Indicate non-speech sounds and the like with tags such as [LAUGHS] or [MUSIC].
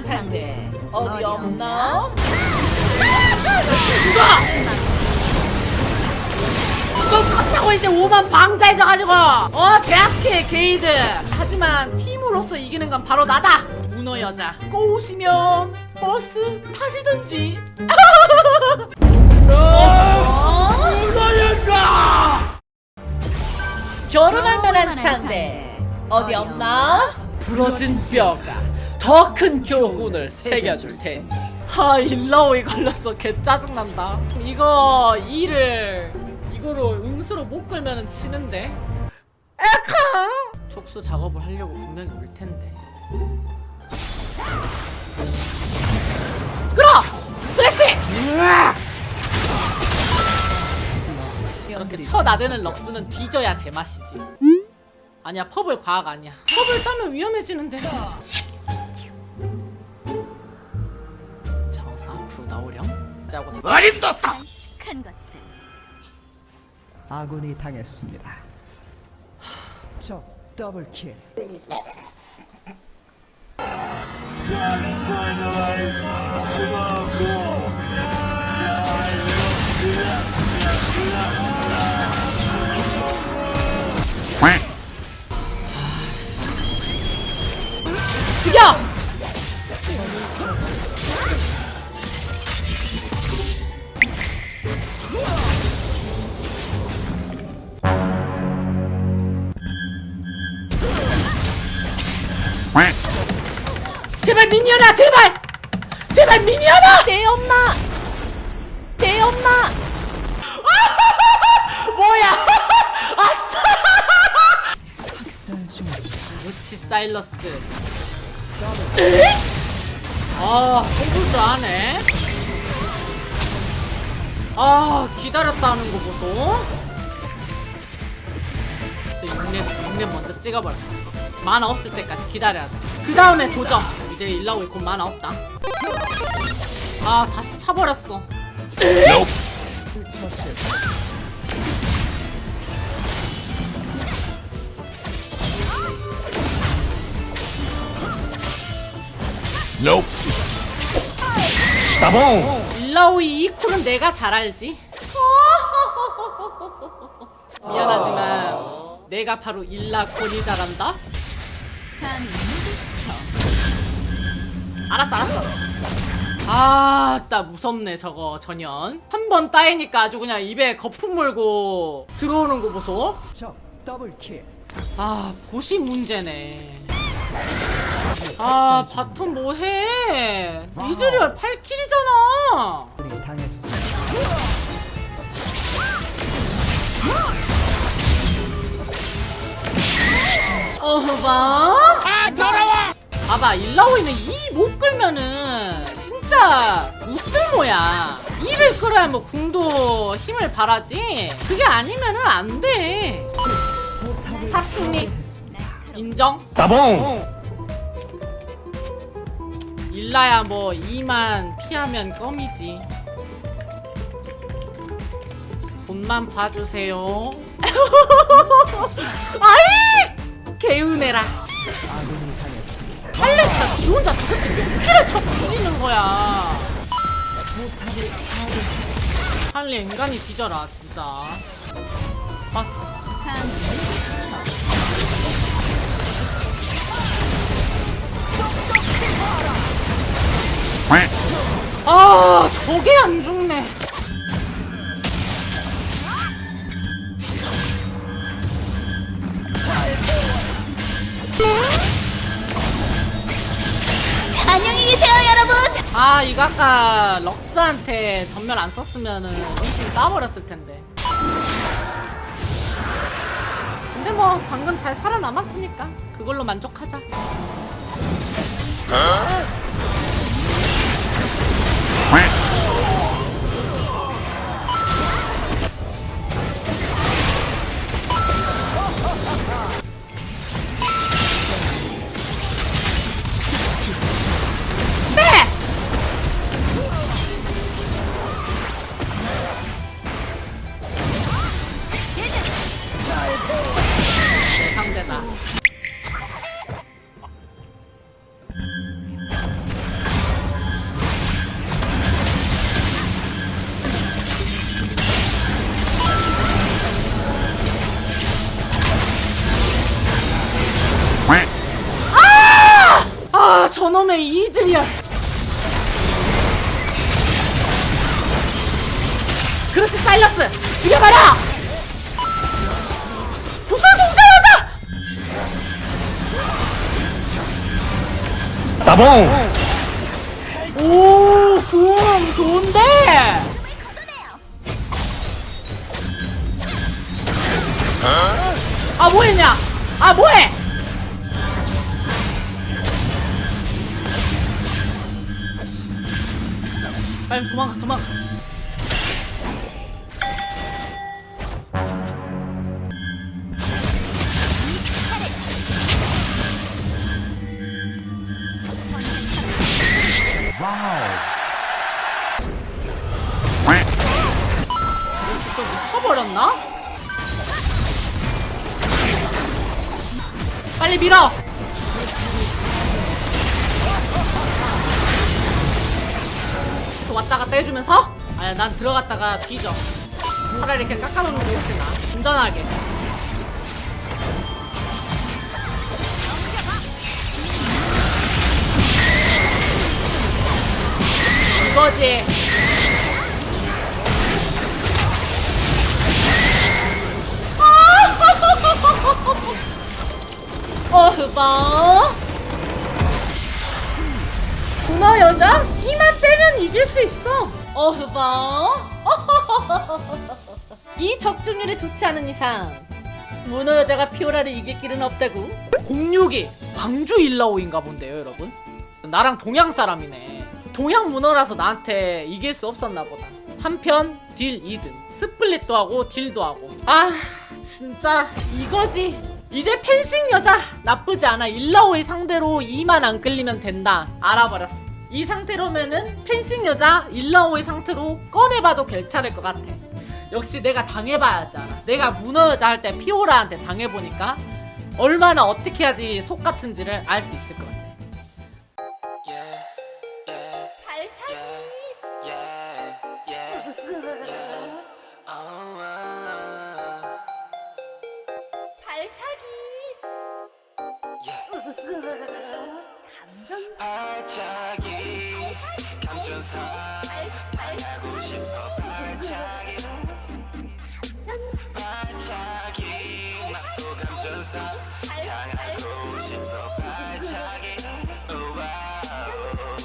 상대 어디 없나? 너 컸다고 이제 5만 방자해져가지고. 어 제약해 게이드. 하지만 팀으로서 이기는 건 바로 나다. 문어 여자. 꼬우시면 버스 타시든지. 결혼할 만한 상대. 어디 없나? 부러진 뼈가 더 큰 교훈을 새겨줄 테니 하 일라오이 걸렸어 개 짜증난다. 이거 이를 이거로 음수로 못 끌면은 치는데? 에카 촉수 작업을 하려고 분명히 올 텐데. 끌어! 슬래시! 이렇게 쳐나대는 럭스는 뒤져야 제맛이지. 아니야 펍을 과학 아니야. 펍을 따면 위험해지는데 나오렴 짜고 칙한 것들. 아군이 당했습니다. 적 더블킬. 죽여 제발 미니언아 제발! 제발 미니언아! 내 엄마! 내 엄마! [LAUGHS] 뭐야? [LAUGHS] 아싸. 그렇지 사일러스. 에? 아 홍보도 하네. 아 기다렸다는 거 보소. 저 6렙 6렙 먼저 찍어버렸어. 만화 없을 때까지 기다려야 돼그 다음에 조져 이제 일라오이 곧 만화 없다 아 다시 차버렸어 처치했습니다. 일라오이 이 쿨은 내가 잘 알지 미안하지만 내가 바로 일라 무대쳐. 알았어 알았어. 아따 무섭네 저거 전현 한번 따이니까 아주 그냥 입에 거품 물고 들어오는 거 보소. 적 더블킬. 아 보시 문제네. 아 바텀 뭐해? 이즈리얼 8킬이잖아. 아군이 당했습니다. 어봐. 아 더러워 봐봐 일라오이는 이 못 끌면은 진짜 무쓸모야? 이를 끌어야 뭐 궁도 힘을 발하지? 그게 아니면은 안돼. 탑승리. 인정? 일라야 뭐 2만 피하면 껌이지. 돈만 봐주세요. [LAUGHS] 아이! 개운해라 할랬다 지 혼자 도대체 몇 킬을 쳐 부지는 거야. 할리 인간이 뒤져라 진짜 아. 아 저게 안 죽네 아 이거 아까 럭스한테 전멸 안 썼으면은 리신 따버렸을 텐데. 근데 뭐 방금 잘 살아남았으니까 그걸로 만족하자. 내 이즈리얼 그렇지 사일러스 죽여봐라 구슬 공격하자 따봉! 오, 금 좋은데. 아 뭐했냐? 아 뭐해? 빨리 도망가 도망가. 미쳐버렸나? 빨리 밀어! 갔다 해주면서? 아니 난 들어갔다가 뒤져. 차라리 이렇게 깎아놓는 게 훨씬 나아 안전하게. 이거지. [LAUGHS] 어흐바 문어 여자? 이만 빼면 이길 수 있어. 어흐바 [LAUGHS] 이 적중률이 좋지 않은 이상 문어 여자가 피오라를 이길 길은 없다고. 06이 광주 일라오인가 본데요 여러분? 나랑 동양 사람이네. 동양 문어라서 나한테 이길 수 없었나 보다. 한편 딜 2등 스플릿도 하고 딜도 하고. 아 진짜 이거지. 이제 펜싱 여자 나쁘지 않아. 일라오이 상대로 2만 안 끌리면 된다. 알아버렸어 이 상태로면은 펜싱 여자 일라오이 상태로 꺼내봐도 괜찮을 것 같아. 역시 내가 당해봐야지 알아. 내가 문어 여자 할 때 피오라한테 당해보니까 얼마나 어떻게 해야지 속 같은지를 알 수 있을 것 같아